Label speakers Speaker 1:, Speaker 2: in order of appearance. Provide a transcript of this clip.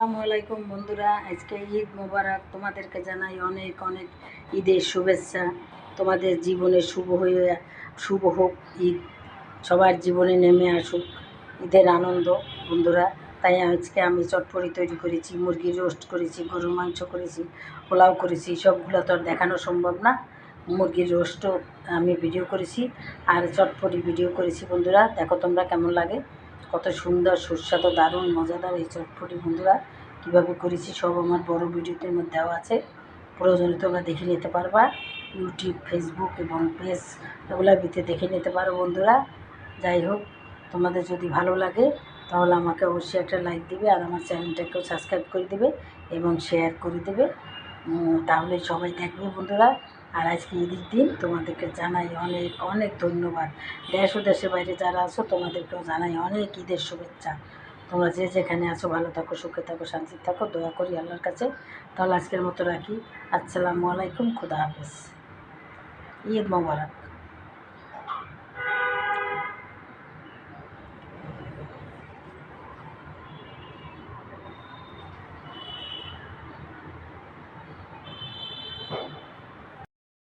Speaker 1: আসসালামু আলাইকুম বন্ধুরা, আজকে ঈদ মোবারক। তোমাদেরকে জানাই অনেক অনেক ঈদের শুভেচ্ছা। তোমাদের জীবনে শুভ হয়ে, শুভ হোক ঈদ। সবার জীবনে নেমে আসুক ঈদের আনন্দ বন্ধুরা। তাই আজকে আমি চটপটি তৈরি করেছি, মুরগির রোস্ট করেছি, গরুর মাংস করেছি, পোলাও করেছি, সবগুলো তো আর দেখানো সম্ভব না। মুরগির রোস্টও আমি ভিডিও করেছি, আর চটপটি ভিডিও করেছি বন্ধুরা। দেখো তোমরা কেমন লাগে। কত সুন্দর, সুস্বাদু, দারুণ, মজাদার এই চটপটি বন্ধুরা। কীভাবে করেছি সব আমার বড় ভিডিওতে মধ্যে দেওয়া আছে। প্রয়োজনে তোমরা দেখে নিতে পারবা। ইউটিউব ফেসবুক এবং পেজ এগুলো ভিতরে দেখে নিতে পারো বন্ধুরা। যাই হোক, তোমাদের যদি ভালো লাগে, তাহলে আমাকে অবশ্যই একটা লাইক দিবে আর আমার চ্যানেলটাকেও সাবস্ক্রাইব করে দেবে এবং শেয়ার করে দেবে। তাহলে সবাই দেখবে বন্ধুরা। আর আজকে ঈদের দিন তোমাদেরকে জানাই অনেক অনেক ধন্যবাদ। দেশ ও দেশের বাইরে যারা আছো, তোমাদেরকেও জানাই অনেক ঈদের শুভেচ্ছা। তোমরা যে যেখানে আছো, ভালো থাকো, সুখে থাকো শান্তি থাকো, দোয়া করি আল্লাহর কাছে। তাহলে আজকের মতো রাখি। আসসালামু আলাইকুম, খুদা হাফেজ। ঈদ মোবারক।